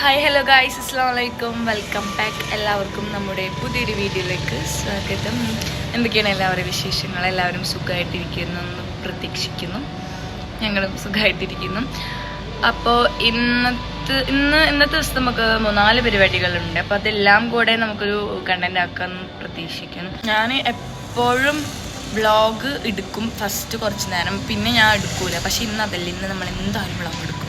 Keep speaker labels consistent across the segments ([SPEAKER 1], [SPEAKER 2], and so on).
[SPEAKER 1] Hi hello guys അസ്സാം വലൈക്കും welcome back എല്ലാവർക്കും നമ്മുടെ പുതിയൊരു വീഡിയോയിലേക്ക് സ്വാഗതം. എന്തൊക്കെയാണ് എല്ലാവരുടെ വിശേഷങ്ങൾ? എല്ലാവരും സുഖമായിട്ടിരിക്കുന്നു എന്ന് പ്രതീക്ഷിക്കുന്നു. ഞങ്ങളും സുഖമായിട്ടിരിക്കുന്നു. അപ്പോൾ ഇന്നത്തെ ഇന്ന് ഇന്നത്തെ ദിവസം നമുക്ക് മൂന്നാൽ പരിപാടികളുണ്ട്. അപ്പോൾ അതെല്ലാം കൂടെ നമുക്കൊരു കണ്ടന്റ് ആക്കാൻ പ്രതീക്ഷിക്കുന്നു. ഞാൻ എപ്പോഴും വ്ളോഗ് എടുക്കും ഫസ്റ്റ് കുറച്ച് നേരം. പിന്നെ ഞാൻ എടുക്കൂല. പക്ഷെ ഇന്ന് അതല്ല. ഇന്ന് നമ്മൾ എന്തായാലും വ്ളോഗ് എടുക്കും.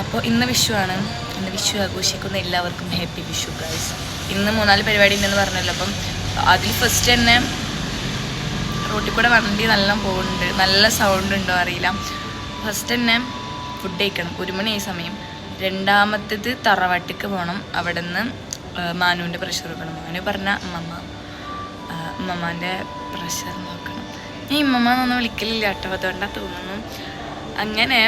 [SPEAKER 1] അപ്പോൾ ഇന്ന് വിഷുവാണ്. ഇന്ന് വിഷു ആഘോഷിക്കുന്ന എല്ലാവർക്കും ഹാപ്പി വിഷു ഗൈസ് ഇന്ന് മൂന്നാൽ പരിപാടി ഉണ്ടെന്ന് പറഞ്ഞല്ലോ. അപ്പം അതിൽ ഫസ്റ്റ് തന്നെ റോട്ടിൽ കൂടെ വണ്ടി നല്ല പോകുന്നുണ്ട് നല്ല സൗണ്ട് ഉണ്ടോ അറിയില്ല. ഫസ്റ്റ് തന്നെ ഫുഡ് കഴിക്കണം. ഒരു മണി ഈ സമയം. രണ്ടാമത്തേത് തറവാട്ടിക്ക് പോകണം അവിടെ നിന്ന് മാനുവിന്റെ പ്രഷർ വെക്കണം. മാനു പറഞ്ഞ അമ്മമ്മ അമ്മമ്മാന്റെ പ്രഷർ നോക്കണം. ഞാൻ ഇമ്മമ്മ എന്നൊന്നും വിളിക്കലില്ല കേട്ടോ. അതുകൊണ്ടാണ് തോന്നുന്നു. അങ്ങനെ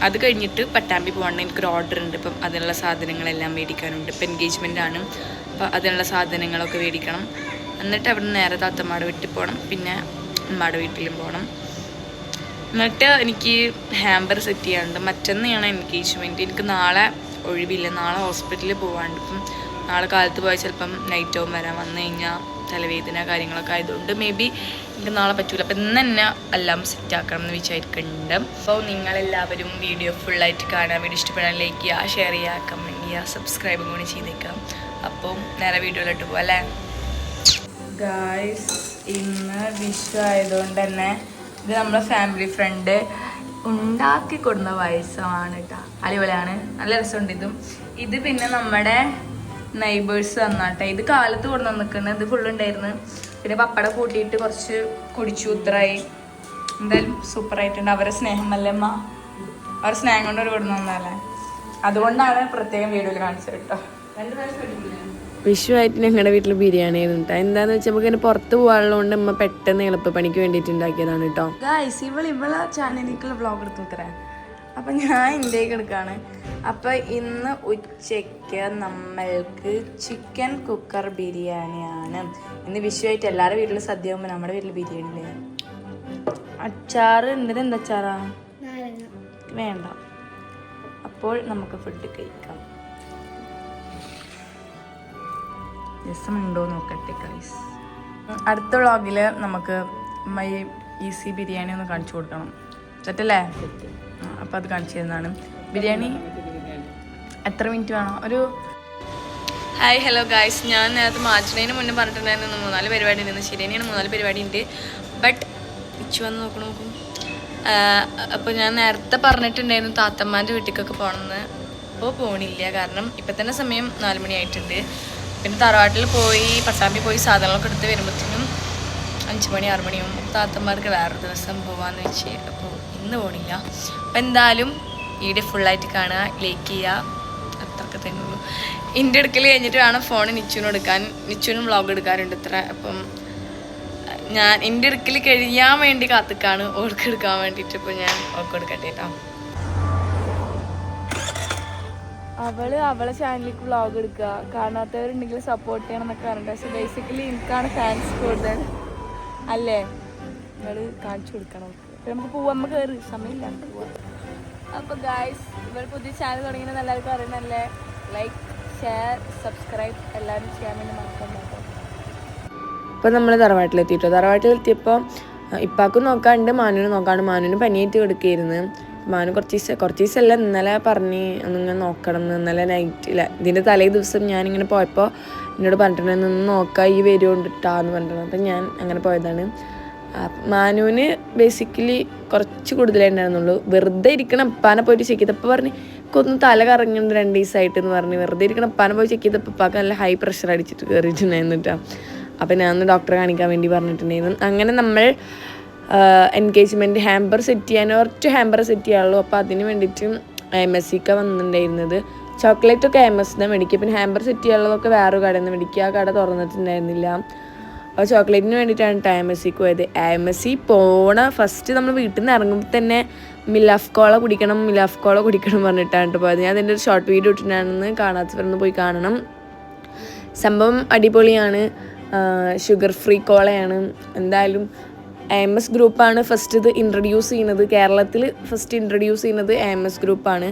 [SPEAKER 1] അത് കഴിഞ്ഞിട്ട് പട്ടാമ്പി പോകണം എനിക്കൊരു ഓർഡർ ഉണ്ട്. ഇപ്പം അതിനുള്ള സാധനങ്ങളെല്ലാം മേടിക്കാനുണ്ട്. ഇപ്പം എൻഗേജ്മെന്റ് ആണ്. അപ്പം അതിനുള്ള സാധനങ്ങളൊക്കെ മേടിക്കണം. എന്നിട്ട് അവിടെ നിന്ന് നേരെ താത്തമ്മയുടെ വീട്ടിൽ പോകണം പിന്നെ അമ്മയുടെ വീട്ടിലും പോകണം എന്നിട്ട് എനിക്ക് ഹാമ്പർ സെറ്റ് ചെയ്യാനുണ്ട്. മറ്റന്നാണ് എൻഗേജ്മെന്റ് എനിക്ക് നാളെ ഒഴിവില്ല. നാളെ ഹോസ്പിറ്റലിൽ പോകാണ്ട് ഇപ്പം നാളെ കാലത്ത് പോയാൽ ചിലപ്പം നൈറ്റ് ആവും വരാൻ. വന്നു കഴിഞ്ഞാൽ തലവേദന കാര്യങ്ങളൊക്കെ ആയതുകൊണ്ട് മേ ബി എനിക്ക് നാളെ പറ്റൂല. അപ്പം ഇന്ന് തന്നെ എല്ലാം സെറ്റ് ആക്കണം എന്ന് വിചാരിക്കുന്നുണ്ട് അപ്പോൾ നിങ്ങളെല്ലാവരും വീഡിയോ ഫുള്ളായിട്ട് കാണാൻ വേണ്ടി ഇഷ്ടപ്പെടാൻ ലൈക്ക് ചെയ്യുക ഷെയർ ചെയ്യുക കമന്റ് ചെയ്യുക സബ്സ്ക്രൈബും കൂടി ചെയ്തേക്കാം. അപ്പം നേരെ വീഡിയോയിലോട്ട് പോകാം അല്ലേ? ഗായ്സ് ഇന്ന് വിഷു ആയതുകൊണ്ട് തന്നെ ഇത് നമ്മളെ ഫാമിലി ഫ്രണ്ട് ഉണ്ടാക്കി കൊടുന്ന വയസ്സമാണ് കേട്ടോ അടിപൊളിയാണ്. നല്ല രസമുണ്ട് ഇതും. ഇത് പിന്നെ നമ്മുടെ നൈബേഴ്സ് തന്നാട്ടെ ഇത് കാലത്ത് കൊണ്ട് നിൽക്കുന്നത് ഇത് ഫുള്ള് ഉണ്ടായിരുന്നു. പിന്നെ പപ്പട കൂട്ടിയിട്ട് കുറച്ച് കുടിച്ചു ഉത്തരായി. എന്തായാലും സൂപ്പറായിട്ടുണ്ട് അവരെ സ്നേഹം അല്ലമ്മ അവരുടെ സ്നേഹം കൊണ്ട് ഒരു കൊടുന്നു തന്നല്ലേ അതുകൊണ്ടാണ് പ്രത്യേകം വീഡിയോയിൽ കാണിച്ചത് കേട്ടോ. രണ്ട് പ്രാവശ്യം
[SPEAKER 2] വിഷുവായിട്ട് ഞങ്ങളുടെ വീട്ടിൽ ബിരിയാണി ആയിരുന്നു കേട്ടോ എന്താന്ന് വെച്ചാൽ നമുക്ക് ഇങ്ങനെ പുറത്ത് പോകാനുള്ളതുകൊണ്ട് അമ്മ പെട്ടെന്ന് എളുപ്പ പണിക്ക് വേണ്ടിയിട്ട് ഉണ്ടാക്കിയതാണ് കേട്ടോ
[SPEAKER 1] ഗായ്സ് ഇവൾ ഇവളെ ചാനലിലേക്കുള്ള വ്ളോഗ് എടുത്തു ഉത്തരേ അപ്പൊ ഞാൻ ഇന്ത്യയ്ക്ക് എടുക്കാണ്. അപ്പൊ ഇന്ന് ഉച്ചയ്ക്ക് നമ്മൾക്ക് ചിക്കൻ കുക്കർ ബിരിയാണിയാണ്. ഇന്ന് വിഷുവായിട്ട് എല്ലാവരുടെ വീട്ടിലും സദ്യ ആകുമ്പോൾ നമ്മുടെ വീട്ടിൽ ബിരിയാണി ഇല്ലേ? അച്ചാറ് എന്തിന് എന്താ അച്ചാറാ? വേണ്ട. അപ്പോൾ നമുക്ക് ഫുഡ് കഴിക്കാം. രസമുണ്ടോ നോക്കട്ടെ കൈസ് അടുത്ത വ്ളോഗിൽ നമുക്ക് മൈ ഈസി ബിരിയാണി ഒന്ന് കാണിച്ചു കൊടുക്കണം. സെറ്റല്ലേ അപ്പം അത് കാണിച്ചു തരുന്നതാണ്. ബിരിയാണി? എത്ര മിനിറ്റ് വേണം? ഒരു ഹായ് ഹലോ ഗായ്സ് ഞാൻ നേരത്തെ മാറ്റുന്നതിന് മുന്നേ പറഞ്ഞിട്ടുണ്ടായിരുന്നു മൂന്നാൽ പരിപാടി ഉണ്ടെന്ന് ശരി തന്നെയാണ് മൂന്നാൽ പരിപാടി ഉണ്ട്. ബട്ട് ഇച്ചു വന്ന് നോക്കണം നോക്കും. അപ്പോൾ ഞാൻ നേരത്തെ പറഞ്ഞിട്ടുണ്ടായിരുന്നു താത്തമ്മാന്റെ വീട്ടിലേക്കൊക്കെ പോകണമെന്ന് അപ്പോൾ പോണില്ല. കാരണം ഇപ്പം തന്നെ സമയം നാല് മണിയായിട്ടുണ്ട്. പിന്നെ തറവാട്ടിൽ പോയി പട്ടാമ്പി പോയി സാധനങ്ങളൊക്കെ എടുത്ത് വരുമ്പോഴത്തേനും അഞ്ച് മണി ആറ് മണിയാവും താത്തന്മാർക്ക് വേറൊരു ദിവസം പോകാമെന്ന് വെച്ച് അപ്പോൾ ഇന്ന് പോണില്ല. അപ്പം എന്തായാലും വീഡിയോ ഫുള്ളായിട്ട് കാണുക ലൈക്ക് ചെയ്യുക. അത്രയൊക്കെ തന്നെ ഉള്ളൂ. എന്റെ അടുക്കൽ കഴിഞ്ഞിട്ട് വേണം ഫോൺ നിച്ചുവിനും എടുക്കാൻ. നിച്ചുവിനും വ്ളോഗ് എടുക്കാറുണ്ട് ഇത്ര. അപ്പം ഞാൻ എന്റെ അടുക്കൽ കഴിയാൻ വേണ്ടി കാത്തിക്കാണ്. ഓൾക്ക് എടുക്കാൻ വേണ്ടിയിട്ട് ഇപ്പോൾ ഞാൻ ഓർക്ക് എടുക്കട്ടെ കേട്ടോ അവൾ അവളെ ചാനലിലേക്ക് വ്ളോഗ് എടുക്കുക. കാണാത്തവരുണ്ടെങ്കിൽ സപ്പോർട്ട് ചെയ്യണം എന്നൊക്കെ പറഞ്ഞിട്ട്. പക്ഷെ ബേസിക്കലി എനിക്കാണ് ഫാൻസ് കൂടുതൽ. അല്ലേ? നിങ്ങൾ കാണിച്ചു കൊടുക്കണം നമുക്ക് പോവാം നമുക്ക് കയറി സമയമില്ല അപ്പോൾ ഗായ്സ് ഇവർ പുതിയ ചാനൽ തുടങ്ങിയത് എല്ലാവർക്കും അറിയണല്ലേ ലൈക്ക് ഷെയർ സബ്സ്ക്രൈബ് എല്ലാവരും ചെയ്യാൻ വേണ്ടി മറക്കാൻ
[SPEAKER 2] ഇപ്പം നമ്മൾ തറവാട്ടിലെത്തിയിട്ടോ? തറവാട്ടിലെത്തിയപ്പോൾ ഇപ്പാക്കും നോക്കാണ്ട് മാനുവിന് നോക്കാണ്ട് മാനുവിന് പനിയേറ്റ് കൊടുക്കുകയായിരുന്നു മാനു കുറച്ച് ദിവസം കുറച്ച് ദിവസമല്ല ഇന്നലെ പറഞ്ഞ് ഒന്നിങ്ങനെ നോക്കണം എന്ന് ഇന്നലെ നൈറ്റ് ഇല്ല ഇതിന്റെ തലേ ദിവസം ഞാനിങ്ങനെ പോയപ്പോൾ എന്നോട് പറഞ്ഞിട്ടുണ്ട് നിന്ന് നോക്കാം ഈ വരുകൊണ്ടിട്ടാന്ന് പറഞ്ഞിട്ടുണ്ട്. അപ്പം ഞാൻ അങ്ങനെ പോയതാണ്. മാനുവിന് ബേസിക്കലി കുറച്ച് കൂടുതലേ ഉണ്ടായിരുന്നുള്ളൂ. വെറുതെ ഇരിക്കണം അപ്പാനെ പോയിട്ട് ചെക്ക് ചെയ്തപ്പോൾ പറഞ്ഞ് എനിക്കൊന്ന് തല കറങ്ങുന്നുണ്ട് രണ്ട് ദിവസമായിട്ട് എന്ന് പറഞ്ഞ്. വെറുതെ ഇരിക്കണം അപ്പാനെ പോയി ചെക്ക് ചെയ്തപ്പോൾ ഉപ്പാക്ക് നല്ല ഹൈ പ്രഷർ അടിച്ചിട്ട് കയറിയിട്ടുണ്ടായിരുന്നു കേട്ടോ അപ്പം ഞാൻ ഡോക്ടറെ കാണിക്കാൻ വേണ്ടി പറഞ്ഞിട്ടുണ്ടായിരുന്നു. അങ്ങനെ നമ്മൾ എൻഗേജ്മെന്റ് ഹാമ്പർ സെറ്റ് ചെയ്യാൻ ഒറ്റ ഹാമ്പർ സെറ്റ് ചെയ്യാനുള്ളൂ. അപ്പോൾ അതിന് വേണ്ടിയിട്ട് എം എസ് സിക്ക് വന്നിട്ടുണ്ടായിരുന്നത്. ചോക്ലേറ്റ് ഒക്കെ എം എസ് മേടിക്കുക. പിന്നെ ഹാമ്പർ സെറ്റ് ചെയ്യാനുള്ളതൊക്കെ വേറെ കടയിൽ നിന്ന് മേടിക്കുക. ആ കട തുറന്നിട്ടുണ്ടായിരുന്നില്ല. അപ്പോൾ ചോക്ലേറ്റിന് വേണ്ടിയിട്ടാണ് കേട്ടോ എം എസ് സിക്ക് പോയത്. എം എസ് സി പോണ ഫസ്റ്റ് നമ്മൾ വീട്ടിൽ നിന്ന് ഇറങ്ങുമ്പോൾ തന്നെ മിലാഫ് കോള കുടിക്കണം മിലാഫ് കോള കുടിക്കണം പറഞ്ഞിട്ടാണ് കേട്ടോ പോയത്. ഞാൻ അതിന്റെ ഒരു ഷോർട്ട് വീഡിയോ ഇട്ടിട്ടാണെന്ന് കാണാത്തവരൊന്ന് പോയി കാണണം. സംഭവം അടിപൊളിയാണ്. ഷുഗർ ഫ്രീ കോളയാണ് എന്തായാലും എം എസ് ഗ്രൂപ്പാണ് ഫസ്റ്റ് ഇത് ഇൻട്രൊഡ്യൂസ് ചെയ്യുന്നത്. കേരളത്തിൽ ഫസ്റ്റ് ഇൻട്രൊഡ്യൂസ് ചെയ്യുന്നത് എം എസ് ഗ്രൂപ്പാണ്.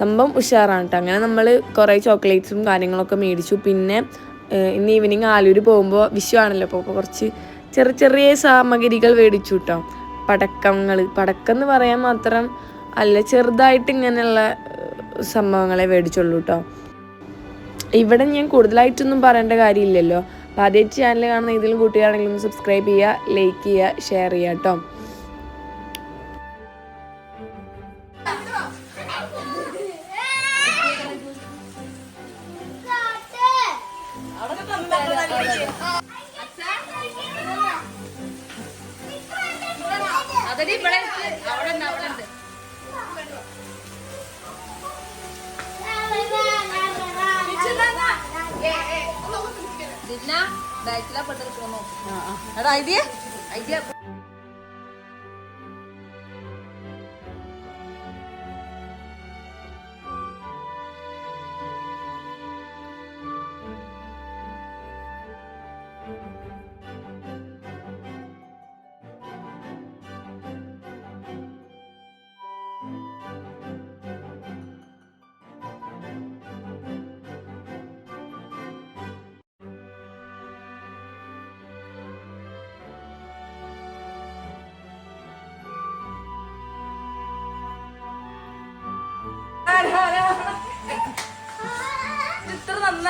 [SPEAKER 2] സംഭവം ഉഷാറാണ് കേട്ടോ അങ്ങനെ നമ്മൾ കുറേ ചോക്ലേറ്റ്സും കാര്യങ്ങളൊക്കെ മേടിച്ചു. പിന്നെ ഇന്ന് ഈവനിങ് ആലൂർ പോകുമ്പോൾ വിഷു ആണല്ലോ. അപ്പോൾ കുറച്ച് ചെറിയ ചെറിയ സാമഗ്രികൾ മേടിച്ചു കേട്ടോ പടക്കങ്ങൾ പടക്കം എന്ന് പറയാൻ മാത്രം അല്ല ചെറുതായിട്ട് ഇങ്ങനെയുള്ള സംഭവങ്ങളെ മേടിച്ചുള്ളൂ കേട്ടോ ഇവിടെ ഞാൻ കൂടുതലായിട്ടൊന്നും പറയേണ്ട കാര്യമില്ലല്ലോ. അപ്പോൾ ആദ്യമായിട്ട് ചാനൽ കാണുന്ന ഇതിലും കൂട്ടുകാരാണെങ്കിലും സബ്സ്ക്രൈബ് ചെയ്യുക ലൈക്ക് ചെയ്യുക ഷെയർ ചെയ്യുക കേട്ടോ
[SPEAKER 1] ഇത്ര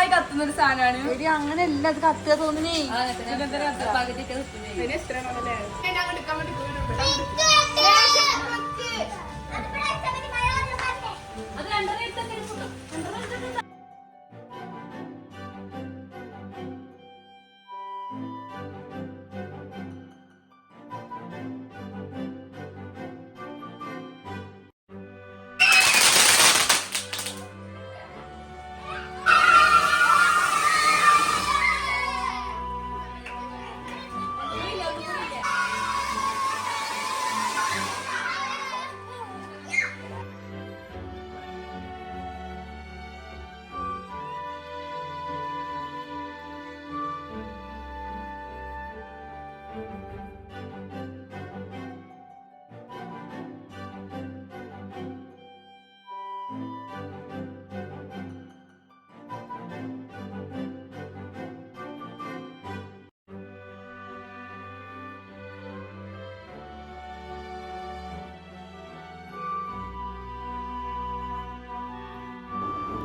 [SPEAKER 1] നന്നായി കത്തുന്ന ഒരു സാധനമാണ്.
[SPEAKER 3] എടി അങ്ങനെയല്ല അത് കത്തുക തോന്നുന്നേ.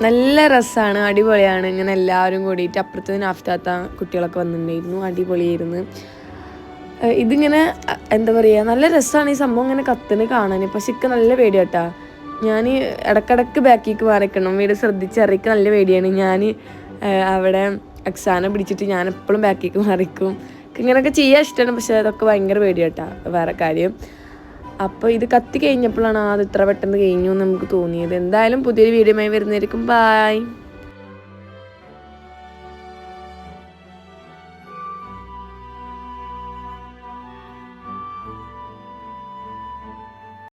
[SPEAKER 2] നല്ല രസമാണ് അടിപൊളിയാണ്. ഇങ്ങനെ എല്ലാവരും കൂടിയിട്ട് അപ്പുറത്ത് ആഫ്റ്റാത്ത കുട്ടികളൊക്കെ വന്നിട്ടുണ്ടായിരുന്നു അടിപൊളിയായിരുന്നു. ഇതിങ്ങനെ എന്താ പറയുക നല്ല രസമാണ് ഈ സംഭവം ഇങ്ങനെ കത്തിന് കാണാൻ പക്ഷെ ഇക്ക് നല്ല പേടിയാട്ടാ. ഞാൻ ഇടക്കിടക്ക് ബാക്കിക്ക് മാറിക്കണം. വീട് ശ്രദ്ധിച്ചറിയിക്ക് നല്ല പേടിയാണ്. ഞാൻ അവിടെ അക്സാന പിടിച്ചിട്ട് ഞാൻ എപ്പോഴും ബാക്കിക്ക് മാറിക്കും. ഇങ്ങനെയൊക്കെ ചെയ്യാൻ ഇഷ്ടമാണ് പക്ഷെ അതൊക്കെ ഭയങ്കര പേടിയാട്ടാ. വേറെ കാര്യം. അപ്പോൾ ഇത് കത്തി കഴിഞ്ഞപ്പോഴാണ് അത് ഇത്ര പെട്ടെന്ന് കഴിഞ്ഞു എന്ന് നമുക്ക് തോന്നിയത്. എന്തായാലും പുതിയൊരു വീഡിയോയുമായി വരുന്നതായിരിക്കും. ബായ്